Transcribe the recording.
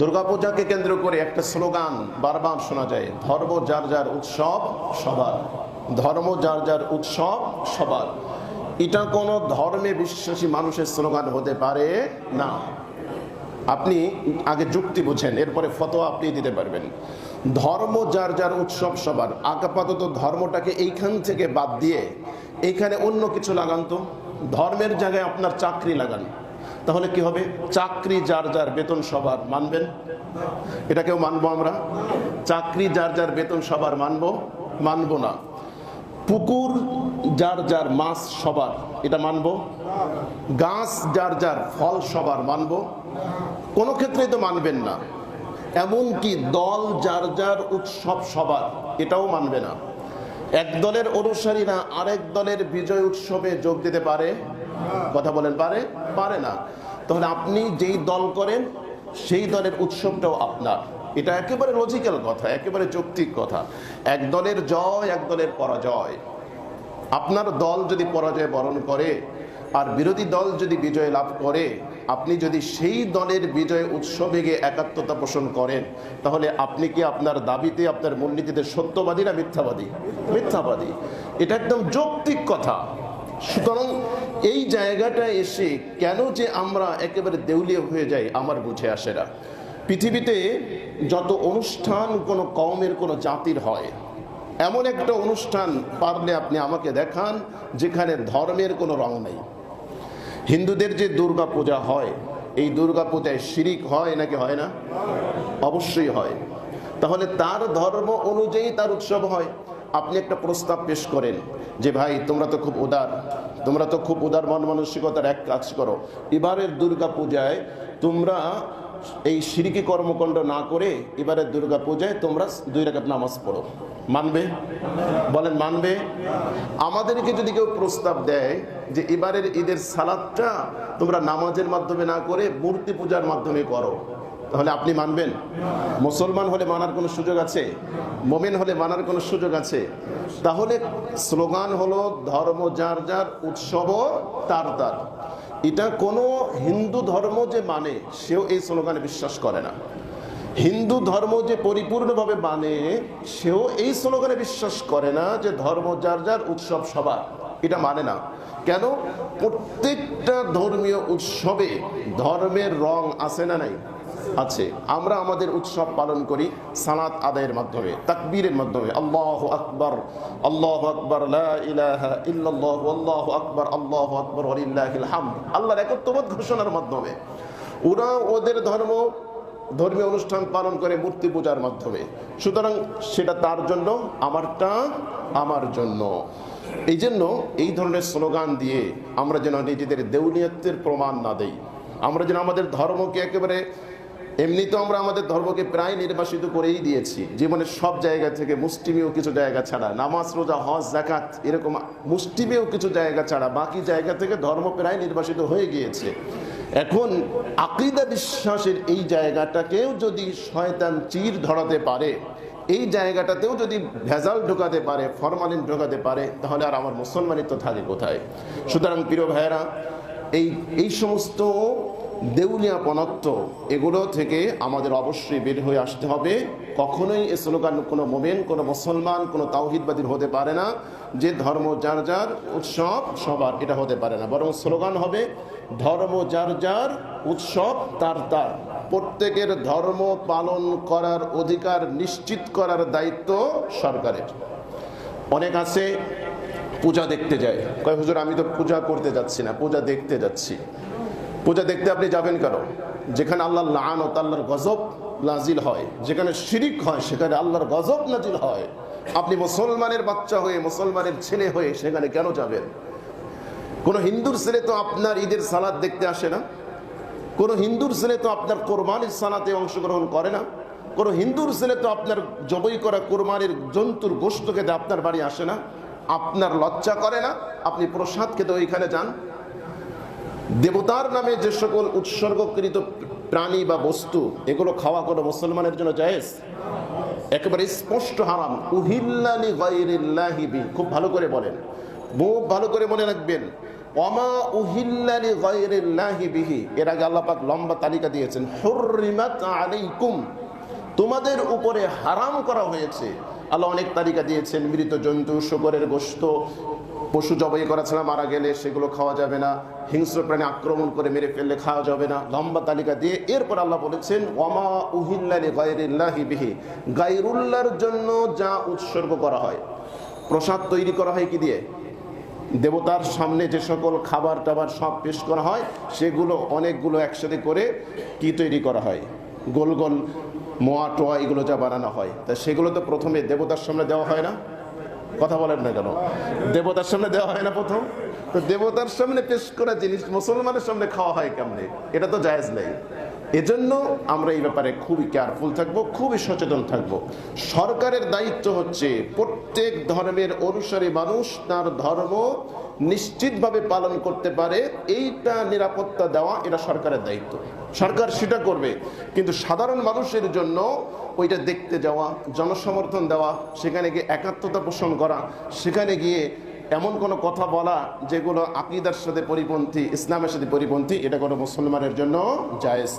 দুর্গাপূজাকে কেন্দ্র করে একটা স্লোগান বারবার শোনা যায়, ধর্ম যার যার উৎসব, সবার। ধর্ম যার যার উৎসব, সবার। এটা কোনো ধর্মে বিশ্বাসী মানুষের স্লোগান হতে পারে না। আপনি আগে যুক্তি বুঝেন, এরপরে ফতোয়া আপনি দিতে পারবেন। ধর্ম যার যার উৎসব, সবার। আপাতত ধর্মটাকে এইখান থেকে বাদ দিয়ে এইখানে অন্য কিছু লাগান তো। ধর্মের জায়গায় আপনার চাকরি লাগান। তাহলে কি হবে? চাকরি যার যার বেতন সবার মানবেন। এটাকেও মানবো আমরা? চাকরি যার যার বেতন সবার মানবো? মানবো না। পুকুর যার যার মাছ সবার, এটা মানবো। গাছ যার যার ফল সবার মানবো। কোনো ক্ষেত্রেই তো মানবেন না। এমনকি দল যার যার উৎসব সবার, এটাও মানবে না। এক দলের অনুসারীরা আরেক দলের বিজয় উৎসবে যোগ দিতে পারে। কথা বলেন, পারে? পারে না। তাহলে আপনি যেই দল করেন, সেই দলের উৎসবটাও আপনার। এটা একেবারে লজিক্যাল কথা, একেবারে যৌক্তিক কথা। এক দলের জয়, এক দলের পরাজয়। আপনার দল যদি পরাজয় বরণ করে, আর বিরোধী দল যদি বিজয় লাভ করে, আপনি যদি সেই দলের বিজয় উৎসবে গিয়ে একাত্মতা পোষণ করেন, তাহলে আপনি কি আপনার দাবিতে, আপনার মূলনীতিতে সত্যবাদী না মিথ্যাবাদী? মিথ্যাবাদী। এটা একদম যৌক্তিক কথা। সুতরাং এই জায়গাটায় এসে কেন যে আমরা একেবারে দেউলিয়া হয়ে যাই, আমার বুঝে আসে না। পৃথিবীতে যত অনুষ্ঠান কোনো কওমের, কোনো জাতির হয়, এমন একটা অনুষ্ঠান পারলে আপনি আমাকে দেখান যেখানে ধর্মের কোনো রং নেই। হিন্দুদের যে দুর্গা পূজা হয়, এই দুর্গা পূজায় শিরিক হয় নাকি হয় না? অবশ্যই হয়। তাহলে তার ধর্ম অনুযায়ী তার উৎসব হয়। আপনি একটা প্রস্তাব পেশ করেন যে ভাই, তোমরা তো খুব উদার, তোমরা তো খুব উদার মন মানসিকতার এক কাজ করো। এবারের দুর্গা পূজায় তোমরা এই সিরিকি কর্মকাণ্ড না করে এবারের দুর্গা পূজায় তোমরা দুই রাকাত নামাজ পড়ো। মানবে? বলেন, মানবে? আমাদেরকে যদি কেউ প্রস্তাব দেয় যে এবারের ঈদের সালাদটা তোমরা নামাজের মাধ্যমে না করে মূর্তি পূজার মাধ্যমে করো। তাহলে আপনি মানবেন? মুসলমান হলে মানার কোনো সুযোগ আছে? মোমেন হলে মানার কোনো সুযোগ আছে? তাহলে স্লোগান হলো, ধর্ম যার যার, উৎসব তার তার। এটা কোনো হিন্দু ধর্ম যে মানে সেও এই স্লোগানে বিশ্বাস করে না। হিন্দু ধর্ম যে পরিপূর্ণভাবে মানে সেও এই স্লোগানে বিশ্বাস করে না যে ধর্ম যার যার, উৎসব সবার। এটা মানে না। কেন? প্রত্যেকটা ধর্মীয় উৎসবে ধর্মের রং আছে না নাই? আছে। আমরা আমাদের উৎসব পালন করি সালাত আদায়ের মাধ্যমে, তাকবীরের মাধ্যমে। আল্লাহ আকবর আল্লাহ আকবর আল্লাহু আকবর, আল্লাহ আকবর হামদ। আল্লাহর একত্ববোধ ঘোষণার মাধ্যমে। ওরা ওদের ধর্ম, ধর্মীয় অনুষ্ঠান পালন করে মূর্তি পূজার মাধ্যমে। সুতরাং সেটা তার জন্য, আমারটা আমার জন্য। এই জন্য এই ধরনের স্লোগান দিয়ে আমরা যেন নিজেদের দেউলিয়ত্বের প্রমাণ না দেই। আমরা যেন আমাদের ধর্মকে একেবারে, এমনি তো আমরা আমাদের ধর্মকে প্রায় নির্বাসিত করেই দিয়েছি। জীবনের সব জায়গা থেকে মুষ্টিমেয় কিছু জায়গা ছাড়া, নামাজ, রোজা, হজ জাকাত এরকম মুষ্টিমেয় কিছু জায়গা ছাড়া বাকি জায়গা থেকে ধর্ম প্রায় নির্বাসিত হয়ে গিয়েছে। এখন আকিদা বিশ্বাসের এই জায়গাটাকেও যদি শয়তান চির ধরাতে পারে এই জায়গাটাতেও যদি ভেজাল ঢোকাতে পারে, ফরমালিন ঢোকাতে পারে, তাহলে আর আমার মুসলমানিত্ব থাকে কোথায়? সুতরাং প্রিয় ভাইয়েরা, এই এই সমস্ত দেউলিয়া দেউলিয়াপনত্ব এগুলো থেকে আমাদের অবশ্যই বের হয়ে আসতে হবে। কখনোই এ স্লোগান কোনো মোমেন, কোনো মুসলমান, কোনো তাওহিদবাদীর হতে পারে না, যে ধর্ম যার যার উৎসব, সবার এটা হতে পারে না। বরং স্লোগান হবে, ধর্ম যার যার উৎসব, তার তার। প্রত্যেকের ধর্ম পালন করার অধিকার নিশ্চিত করার দায়িত্ব সরকারের। অনেক আছে, পূজা দেখতে যায়। কয়, হুজুর, আমি তো পূজা করতে যাচ্ছি না, পূজা দেখতে যাচ্ছি। পূজা দেখতে আপনি যাবেন কেন? যেখানে আল্লাহর লান ও আল্লাহর গজব নাজিল হয়, যেখানে শিরিক হয়, সেখানে আল্লাহর গজব নাজিল হয়। আপনি মুসলমানের বাচ্চা হয়ে, মুসলমানের ছেলে হয়ে সেখানে কেন যাবেন? কোন হিন্দুর ছেলে তো আপনার ঈদের সালাদ দেখতে আসে না? কোন হিন্দুর ছেলে তো আপনার কোরবানির সানাতে অংশগ্রহণ করে না। কোন হিন্দুর ছেলে তো আপনার জবই করা কোরবানির জন্তুর গোষ্ঠ খেতে আপনার বাড়ি আসে না। আপনার লজ্জা করে না? আপনি প্রসাদ খেতে ওইখানে যান। দেবতার নামে যে সকল উৎসর্গকৃত প্রাণী বা বস্তু, এগুলো খাওয়া কোনো মুসলমানের জন্য জায়েজ? একেবারে স্পষ্ট হারাম। বি। খুব ভালো করে বলেন। মুখ ভালো করে মনে রাখবেন। গায়রিল্লাহি বিহি। লম্বা তালিকা দিয়েছেন তোমাদের উপরে হারাম করা হয়েছে। আল্লাহ অনেক তালিকা দিয়েছেন, মৃত জন্তু, শুকরের গোশত পশু জবাই করা ছাড়া মারা গেলে সেগুলো খাওয়া যাবে না, হিংস্র প্রাণী আক্রমণ করে মেরে ফেললে খাওয়া যাবে না। লম্বা তালিকা দিয়ে এরপর আল্লাহ বলেছেন ওমা উহিল্লালি গায়রিল্লাহি বিহি। জন্য যা উৎসর্গ করা হয়, প্রসাদ তৈরি করা হয় কি দিয়ে? দেবতার সামনে যে সকল খাবার টাবার সব পেশ করা হয়, সেগুলো অনেকগুলো একসাথে করে কি তৈরি করা হয়? গোল গোল মোয়া টোয়া এগুলো যা বানানো হয়। তা সেগুলো তো প্রথমে দেবতার সামনে দেওয়া হয় না? কথা বলেন না কেন? দেবতার সামনে দেওয়া হয় না প্রথম? তো দেবতার সামনে পেশ করা জিনিস মুসলমানের সামনে খাওয়া হয় কেমনে? এটা তো জায়েজ নেই। এজন্য আমরা এই ব্যাপারে খুবই কেয়ারফুল থাকব, খুবই সচেতন থাকব। সরকারের দায়িত্ব হচ্ছে প্রত্যেক ধর্মের অনুসারী মানুষ তার ধর্ম নিশ্চিতভাবে পালন করতে পারে, এইটা নিরাপত্তা দেওয়া এটা সরকারের দায়িত্ব। সরকার সেটা করবে, কিন্তু সাধারণ মানুষের জন্য ওইটা দেখতে যাওয়া, জনসমর্থন দেওয়া, সেখানে গিয়ে একাত্মতা পোষণ করা, সেখানে গিয়ে এমন কোনো কথা বলা যেগুলো আকিদার সাথে পরিপন্থী, ইসলামের সাথে পরিপন্থী, এটা কোনো মুসলমানের জন্য জায়েজ